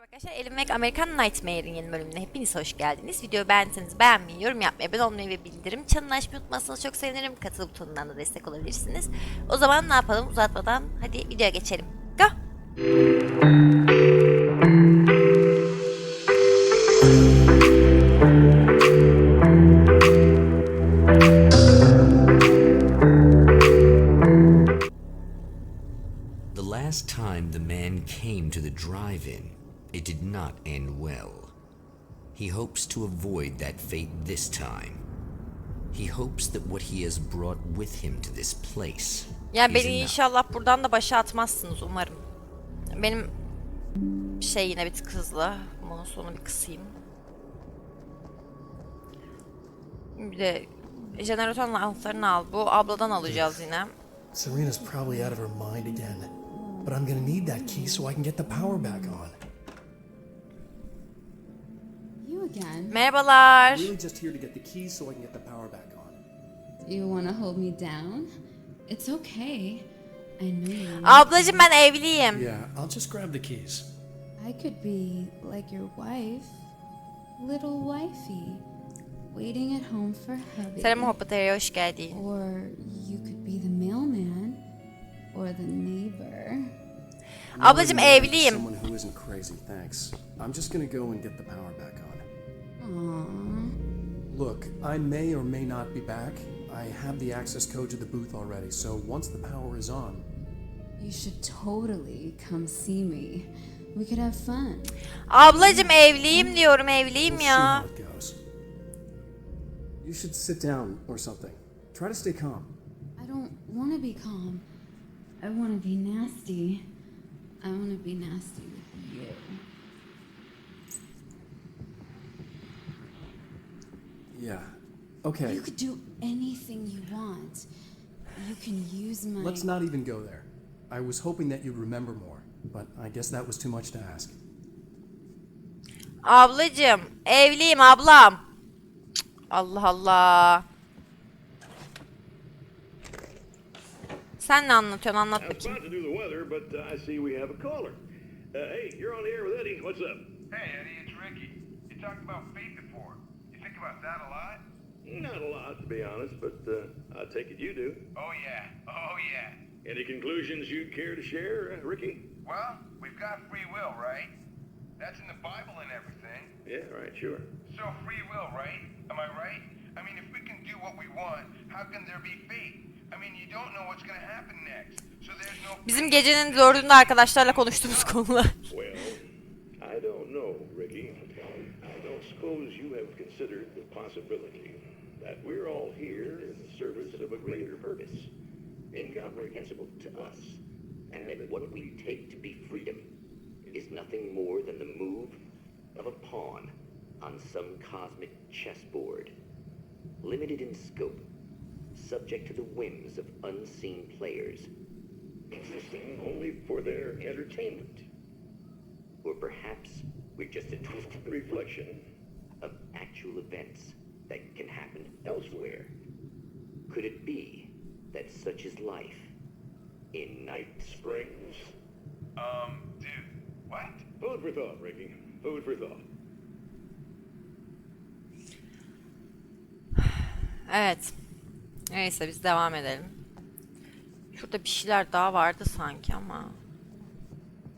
Arkadaşlar Alan Wake American Nightmare'in yeni bölümüne hepiniz hoş geldiniz. Videoyu beğendiyseniz beğenmeyi, yorum yapmayı, abone olmayı ve bildirim çanını açmayı unutmazsanız çok sevinirim. Katıl butonundan da destek olabilirsiniz. O zaman ne yapalım uzatmadan hadi videoya geçelim. Go! İt did not end well. He hopes to avoid that fate this time. He hopes that what he has brought with him to this place Ya beni inşallah buradan da başa atmazsınız umarım. Benim şey yine bir tık hızlı. Mouse'unu bir kısayım. Bir de jeneratörün altlarını al. Bu abladan alacağız yine. Serena's probably out of her mind again. But I'm gonna need that key so I can get the power back on. Again? Merhabalar. Really just here to get the keys so I can get the power back on. Do you want to hold me down? It's okay. I know you. Ablacım ben evliyim. Yeah, I'll just grab the keys. I could be like your wife, little wifey, waiting at home for hubby. Selam Hopateri'ye hoş geldin. Or you could be the mailman, or the neighbor. Ablacım Maybe evliyim. Someone who isn't crazy, thanks. I'm just gonna go and get the power back on. Aww. Look, I may or may not be back. I have the access code to the booth already, so once the power is on, You should totally come see me. We could have fun. Ablacım evliyim diyorum evliyim we'll see how ya. it goes. You should sit down or something. Try to stay calm. I don't want to be calm. I want to be nasty. I want to be nasty with you. Yeah. Okay. You could do anything you want. You can use my. Let's not even go there. I was hoping that you'd remember more, but I guess that was too much to ask. Ablacım evliyim ablam. Cık, Allah Allah. Sen ne anlatıyorsun anlat I was bakayım. about to do the weather, but uh, I see we have a caller. Uh, hey, you're on the air with Eddie. What's up? Hey, Eddie, it's Ricky. You talked about fate before. You think about that a lot? Not a lot, to be honest, but uh, I take it you do. Oh, yeah. Oh, yeah. Any conclusions you'd care to share, uh, Ricky? Well, we've got free will, right? That's in the Bible and everything. Yeah, right, sure. So, free will, right? Am I right? I mean, if we can do what we want, how can there be fate? I mean, you don't know what's going to happen next. So, there's no. Bizim gecenin dördünde arkadaşlarla konuştuğumuz konular. Well, I don't know, Ricky. I don't suppose you have considered the possibility that we're all here in the service of a greater purpose, incomprehensible to us, and that what we take to be freedom is nothing more than the move of a pawn on some cosmic chessboard, limited in scope, subject to the whims of unseen players, existing only for their entertainment. or perhaps we're just a twisted Reflection actual events that can happen elsewhere. Could it be that such is life in Night Spring? springs. Um, dude, what? Food for thought, Ricky. Food for thought. Evet. Neyse biz devam edelim. Şurada bir şeyler daha vardı sanki ama.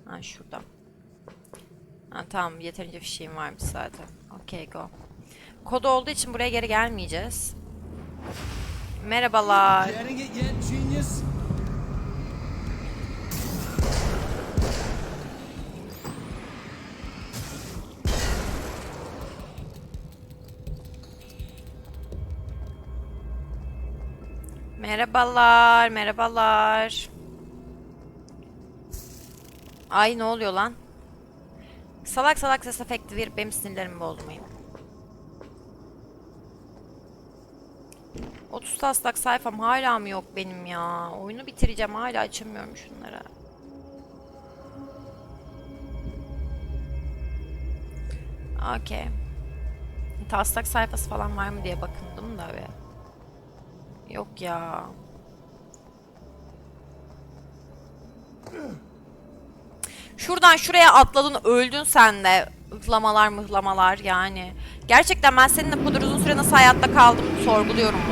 Ha şurada. Ha tamam yeterince fişeğim varmış zaten. Okey go. Kod olduğu için buraya geri gelmeyeceğiz. Merhabalar. Merhabalar, merhabalar. Ay ne oluyor lan? Salak salak ses efekti verip benim sinirlerimi bozmayın. 30 taslak sayfam hala mı yok benim ya? Oyunu bitireceğim hala açamıyorum şunları. Okey. Taslak sayfası falan var mı diye bakındım da be. Yok ya. Şuradan şuraya atladın öldün sen de. Ihlamalar mıhlamalar yani. Gerçekten ben seninle bu kadar uzun süre nasıl hayatta kaldım sorguluyorum bunu.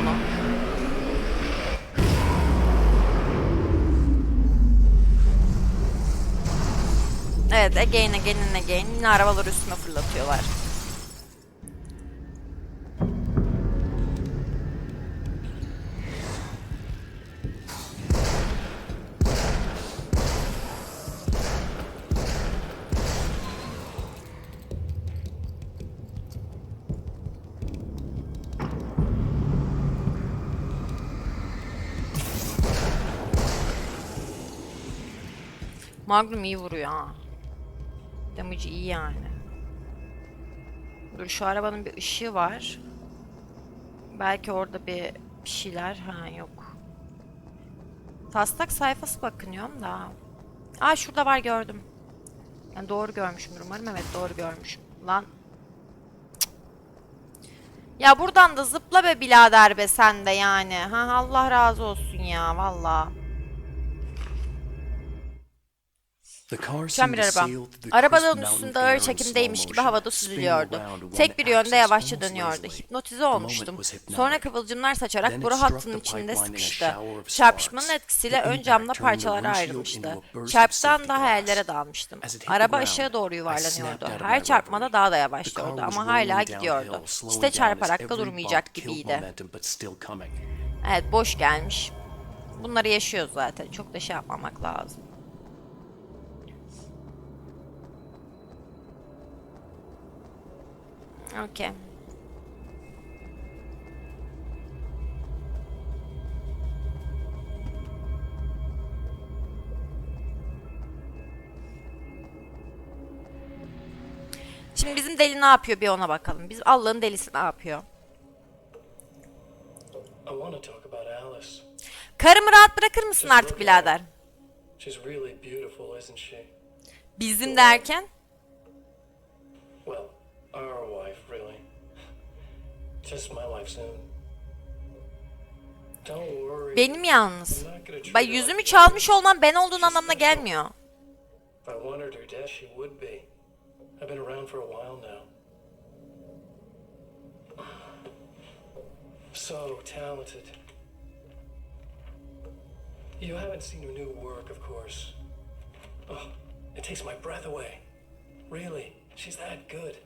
Evet again again and again. Yine arabaları üstüme fırlatıyorlar. Magnum iyi vuruyor ha. Damage iyi yani. Dur şu arabanın bir ışığı var. Belki orada bir, bir şeyler. Ha yok. Taslak sayfası bakınıyorum da. Aa şurada var gördüm. Yani doğru görmüşüm umarım. Evet doğru görmüşüm. Lan. Ya buradan da zıpla be birader be sen de yani. Ha Allah razı olsun ya valla. Uçan bir araba. Arabanın üstünde ağır çekimdeymiş gibi havada süzülüyordu. Tek bir yönde yavaşça dönüyordu. Hipnotize olmuştum. Sonra kıvılcımlar saçarak boru hattının içinde sıkıştı. Çarpışmanın etkisiyle ön the parçalara ayrılmıştı. Çarptan glass. hayallere dalmıştım. Araba aşağı doğru yuvarlanıyordu. Her çarpmada daha da yavaşlıyordu ama hala gidiyordu. İşte çarparak da durmayacak gibiydi. Evet boş gelmiş. Bunları yaşıyoruz zaten. Çok da şey yapmamak lazım. Okey. Şimdi bizim deli ne yapıyor bir ona bakalım. Biz Allah'ın delisi ne yapıyor? Karımı rahat bırakır mısın artık birader? Bizim derken? Well, our wife, really. Just my wife soon. Don't worry. Benim yalnız. I'm not gonna treat Bak yüzümü çalmış olman ben olduğun anlamına gelmiyor. If I wanted her dead, she would be. I've been around for a while now. So talented. You haven't seen her new work, of course. Oh, it takes my breath away. Really, she's that good.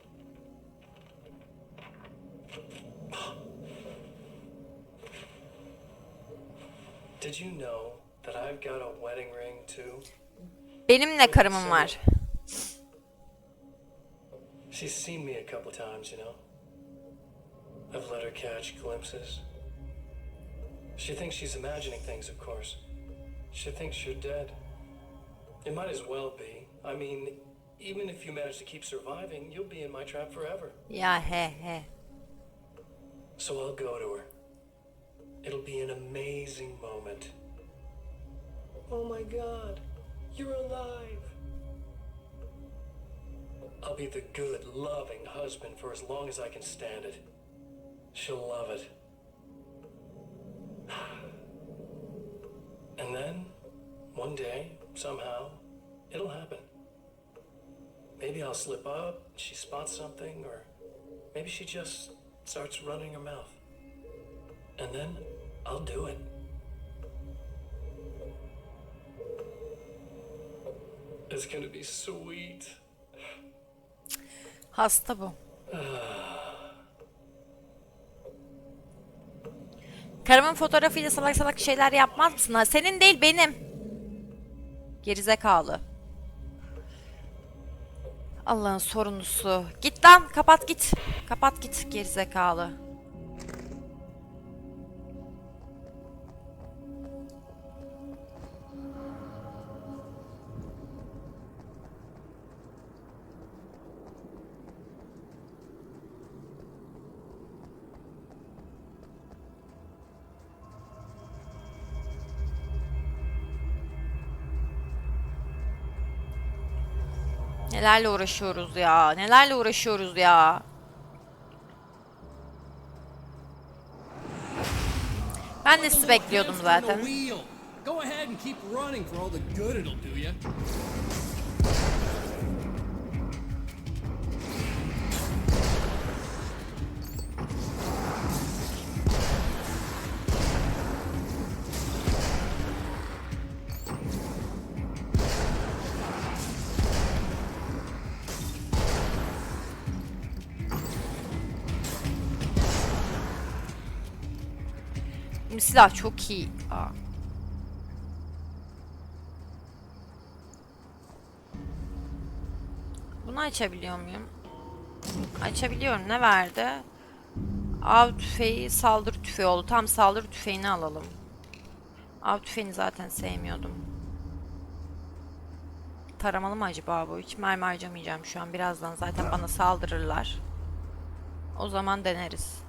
Did you know that I've got a wedding ring too? Benim ne karımım var? She's seen me a couple times, you know. I've let her catch glimpses. She thinks she's imagining things, of course. She thinks you're dead. It might as well be. I mean, even if you manage to keep surviving, you'll be in my trap forever. Ya he he. So I'll go to her. It'll be an amazing moment. Oh my god, you're alive. I'll be the good, loving husband for as long as I can stand it. She'll love it. And then, one day, somehow, it'll happen. Maybe I'll slip up, she spots something, or maybe she just starts running her mouth. And then I'll do it. It's gonna be sweet. Hasta bu. Karımın fotoğrafıyla salak salak şeyler yapmaz mısın? Ha, senin değil benim. Gerizekalı. Allah'ın sorumlusu. Git lan kapat git. Kapat git gerizekalı. Nelerle uğraşıyoruz ya? Nelerle uğraşıyoruz ya? Ben de sizi bekliyordum zaten. Silah çok iyi. Aa. Bunu açabiliyor muyum? Açabiliyorum. Ne verdi? Av tüfeği saldırı tüfeği oldu. Tam saldırı tüfeğini alalım. Av tüfeğini zaten sevmiyordum. Taramalı mı acaba bu? Hiç mermi harcamayacağım şu an. Birazdan zaten bana saldırırlar. O zaman deneriz.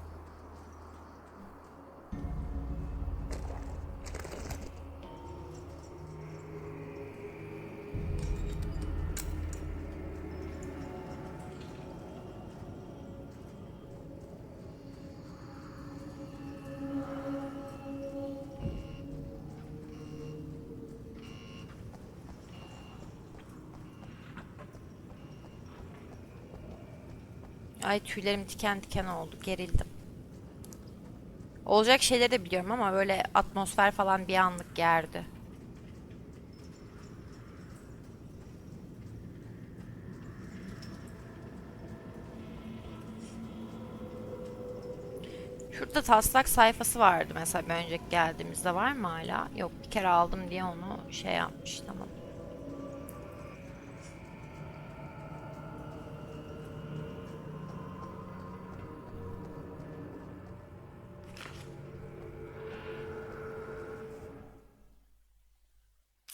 Ay tüylerim diken diken oldu. Gerildim. Olacak şeyleri de biliyorum ama böyle atmosfer falan bir anlık gerdi. Şurada taslak sayfası vardı mesela bir önceki geldiğimizde var mı hala? Yok bir kere aldım diye onu şey yapmış tamam.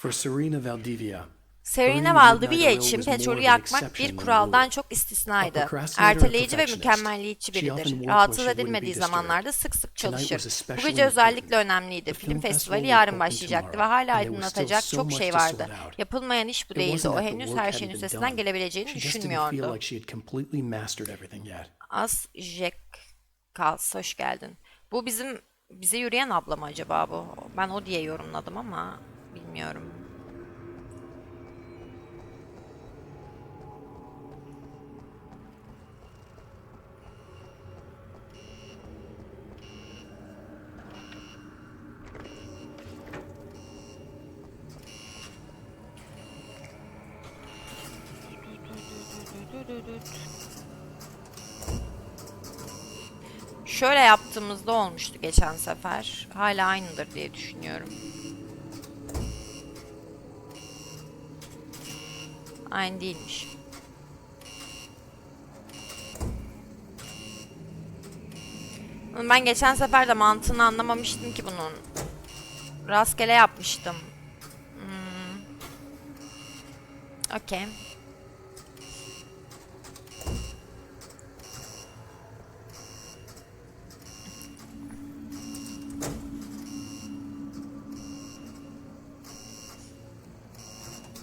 For Serena Valdivia, Serena Valdivia için petrolü yakmak bir kuraldan çok istisnaydı. Erteleyici ve mükemmelliyetçi biridir. Rahatsız edilmediği zamanlarda sık sık çalışır. Bu gece özellikle önemliydi. Film festivali yarın başlayacaktı ve hala aydınlatacak çok şey vardı. Yapılmayan iş bu değildi. O henüz her şeyin üstesinden gelebileceğini düşünmüyordu. As Jack Kals, hoş geldin. Bu bizim bize yürüyen abla mı acaba bu? Ben o diye yorumladım ama bilmiyorum. Şöyle yaptığımızda olmuştu geçen sefer. Hala aynıdır diye düşünüyorum. Aynı değilmiş. Ben geçen sefer de mantığını anlamamıştım ki bunun. Rastgele yapmıştım. Hmm. Okey.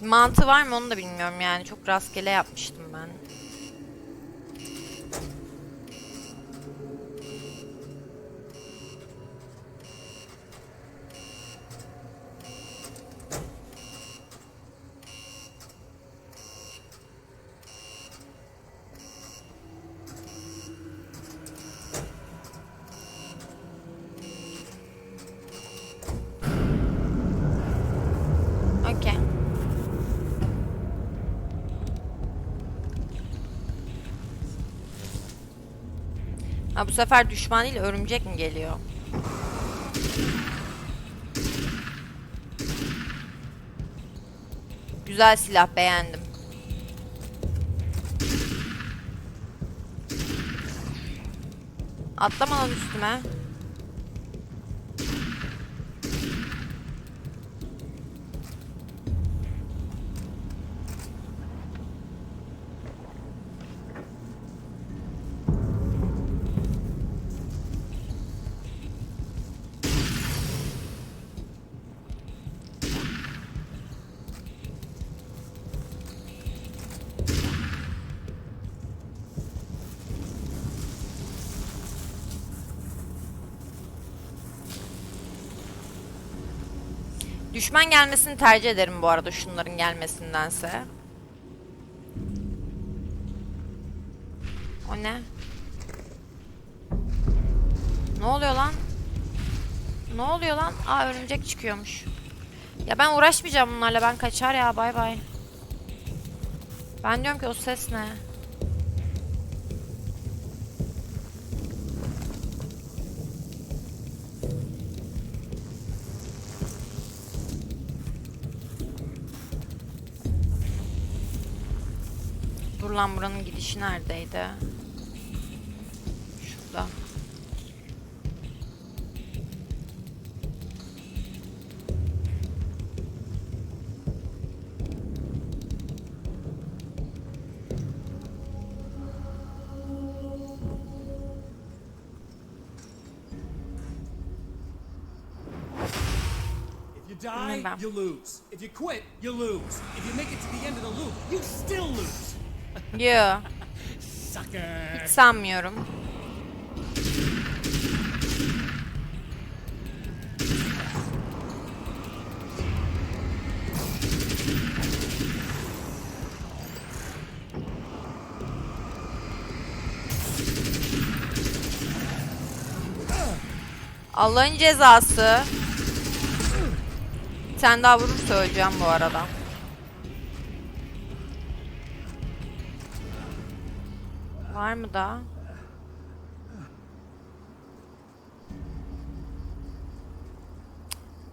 Mantı var mı onu da bilmiyorum yani. Çok rastgele yapmıştım ben. Okey. Ha bu sefer düşman değil örümcek mi geliyor? Güzel silah beğendim. Atlama lan üstüme. Düşman gelmesini tercih ederim bu arada şunların gelmesindense. O ne? Ne oluyor lan? Ne oluyor lan? Aa örümcek çıkıyormuş. Ya ben uğraşmayacağım bunlarla ben kaçar ya bay bay. Ben diyorum ki o ses ne? Dur lan buranın gidişi neredeydi? Şurada. If you die, you lose. If you quit, you lose. If you make it to the end of the loop, you still lose. Yo, hiç sanmıyorum. Allah'ın cezası. Tane daha vurursa öleceğim bu arada. Var mı daha?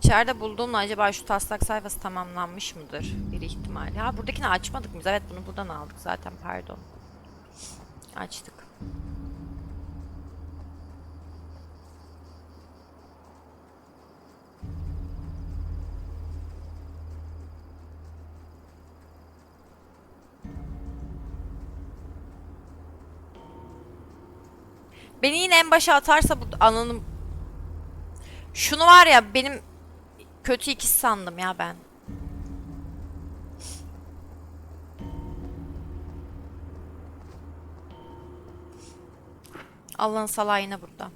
İçeride bulduğumla acaba şu taslak sayfası tamamlanmış mıdır? Bir ihtimal. Ha buradakini açmadık mı? Evet bunu buradan aldık zaten pardon. Açtık. Beni yine en başa atarsa bu ananın... Şunu var ya benim kötü ikisi sandım ya ben. Allah'ın salağı yine burada.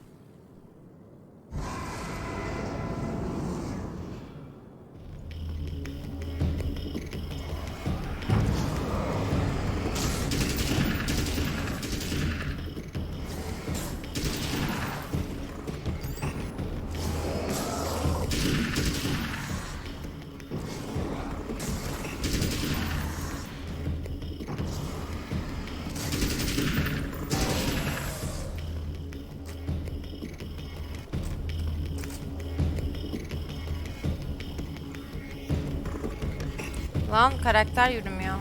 Karakter yürümüyor.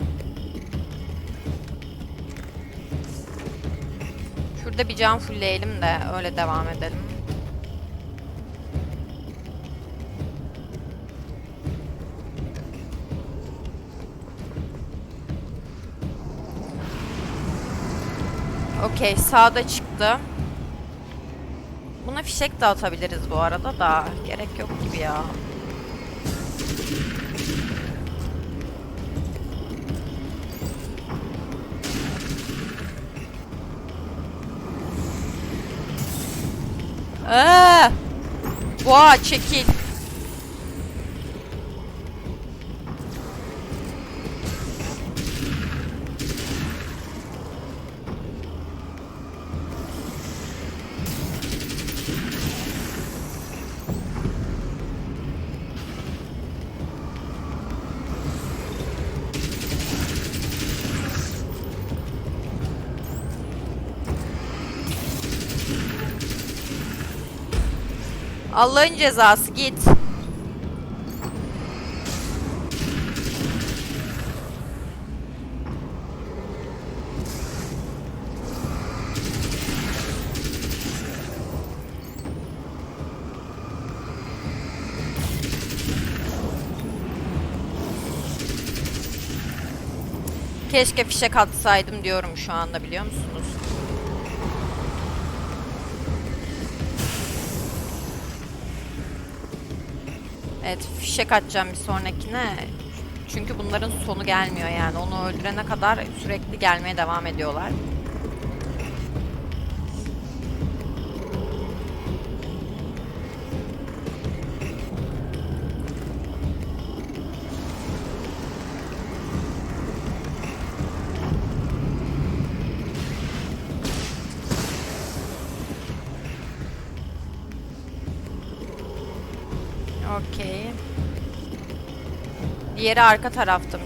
Şurada bir can fullleyelim de öyle devam edelim. Okey sağda çıktı. Buna fişek de atabiliriz bu arada da gerek yok gibi ya. Ah! Watch aqui. Allah'ın cezası git. Keşke fişek atsaydım diyorum şu anda biliyor musunuz? Evet fişek atacağım bir sonrakine. Çünkü bunların sonu gelmiyor yani. Onu öldürene kadar sürekli gelmeye devam ediyorlar. Diğeri arka tarafta mı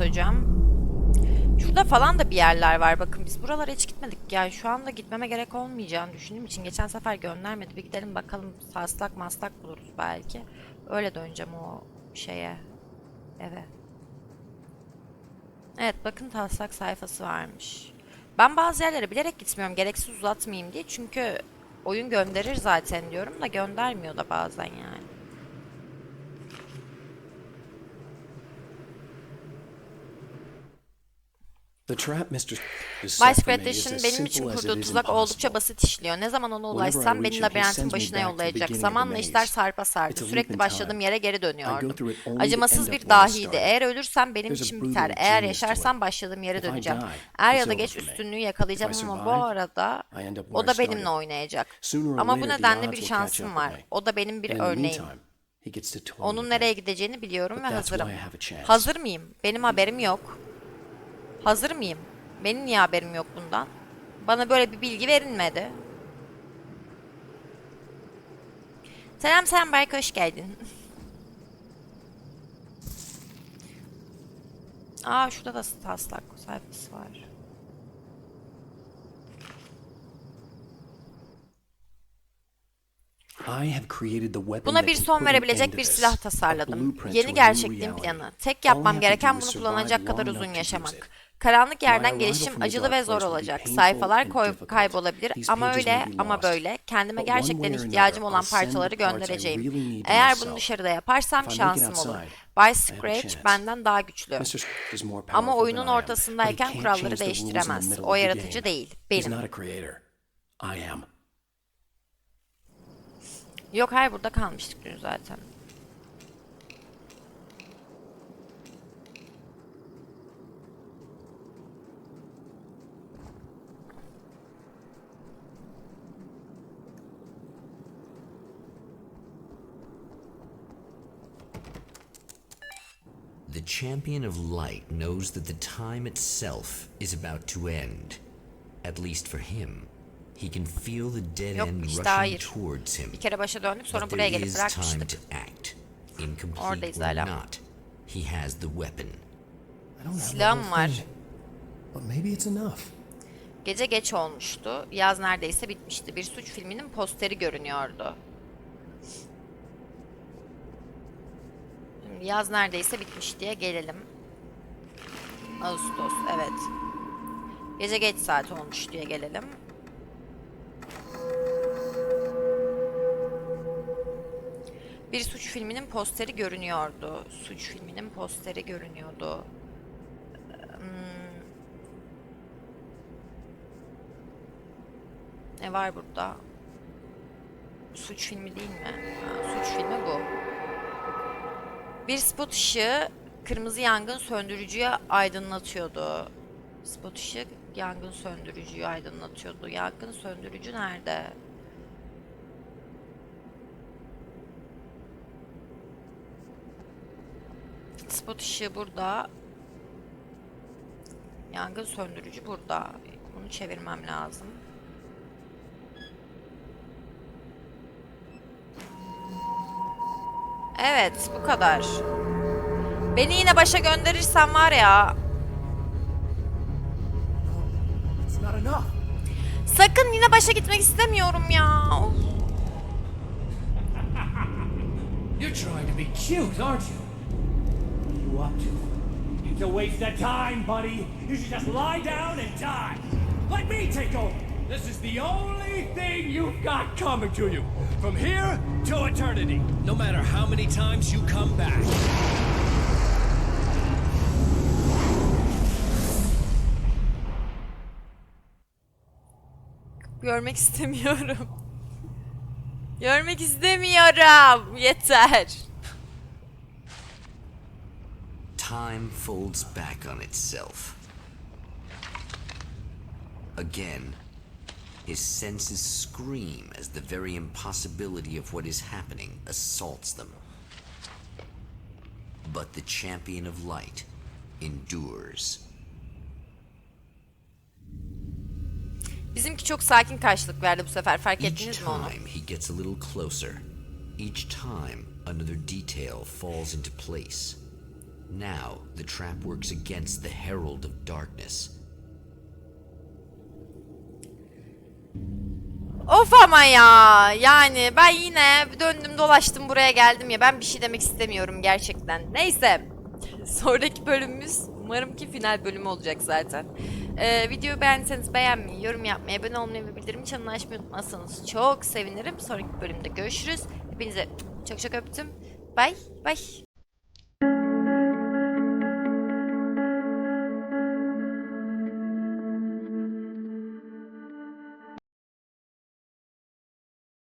hocam. Şurada falan da bir yerler var. Bakın biz buralara hiç gitmedik. Yani şu anda gitmeme gerek olmayacağını düşündüğüm için geçen sefer göndermedi. Bir gidelim bakalım taslak maslak buluruz belki. Öyle döneceğim o şeye. Eve. Evet bakın taslak sayfası varmış. Ben bazı yerlere bilerek gitmiyorum. Gereksiz uzatmayayım diye. Çünkü oyun gönderir zaten diyorum da göndermiyor da bazen yani. The trap Mr. is set Vice Gradation benim için kurduğu tuzak oldukça basit işliyor. Ne zaman ona ulaşsam beni labirentin başına yollayacak. Zamanla işler sarpa sardı. Sürekli başladığım yere geri dönüyordum. Acımasız bir dahiydi. Eğer ölürsem benim için biter. Eğer yaşarsam başladığım yere döneceğim. Er ya da geç üstünlüğü yakalayacağım ama bu arada o da benimle oynayacak. Ama bu nedenle bir şansım var. O da benim bir örneğim. Onun nereye gideceğini biliyorum ve hazırım. Hazır mıyım? Benim haberim yok. Hazır mıyım? Benim niye haberim yok bundan? Bana böyle bir bilgi verilmedi. Selam selam Berk hoş geldin. Aa şurada da taslak sayfası var. Buna bir son verebilecek bir silah tasarladım. Yeni gerçekliğin planı. Tek yapmam gereken bunu kullanacak kadar uzun yaşamak. Karanlık yerden gelişim acılı ve zor olacak. Sayfalar kaybolabilir ama öyle ama böyle kendime gerçekten ihtiyacım olan parçaları göndereceğim. Eğer bunu dışarıda yaparsam şansım olur. a Scratch benden daha güçlü. Ama oyunun ortasındayken kuralları değiştiremez. O yaratıcı değil, benim. Yok hayır burada kalmıştık dün zaten. The champion of light knows that the time itself is about to end. At least for him. He can feel the dead Yok, end işte rushing hayır. towards him. Bir kere başa döndük sonra But buraya gelip is time bırakmıştık. to act. Incomplete Oradayız or hala. not, he has the weapon. I don't have the Silahım var. But maybe it's enough. Gece geç olmuştu. Yaz neredeyse bitmişti. Bir suç filminin posteri görünüyordu. Yaz neredeyse bitmiş diye gelelim. Ağustos, evet. Gece geç saat olmuş diye gelelim. Bir suç filminin posteri görünüyordu. Suç filminin posteri görünüyordu. Ne var burada? Suç filmi değil mi? Ha, suç. Bir spot ışığı kırmızı yangın söndürücüyü aydınlatıyordu. Spot ışığı yangın söndürücüyü aydınlatıyordu. Yangın söndürücü nerede? Spot ışığı burada. Yangın söndürücü burada. Bunu çevirmem lazım. Evet, bu kadar. Beni yine başa gönderirsen var ya. It's not enough. Sakın yine başa gitmek istemiyorum ya. You're trying to be cute, aren't you? What are you up to? It's a waste of time, buddy. You should just lie down and die. Let me take over. This is the only thing you've got coming to you. From here to eternity. No matter how many times you come back. Görmek istemiyorum. Görmek istemiyorum. Yeter. Time folds back on itself. Again, his senses scream as the very impossibility of what is happening assaults them. But the champion of light endures. Bizimki çok sakin karşılık verdi bu sefer. Fark Each ettiniz mi onu? time he gets a little closer, each time another detail falls into place. Now, the trap works against the Herald of Darkness. Of ama ya. Yani ben yine döndüm dolaştım buraya geldim ya. Ben bir şey demek istemiyorum gerçekten. Neyse. Sonraki bölümümüz umarım ki final bölümü olacak zaten. Ee, videoyu beğendiyseniz beğenmeyi, yorum yapmayı, abone olmayı ve bildirim çanını açmayı unutmazsanız çok sevinirim. Sonraki bölümde görüşürüz. Hepinize çok çok öptüm. Bye bye.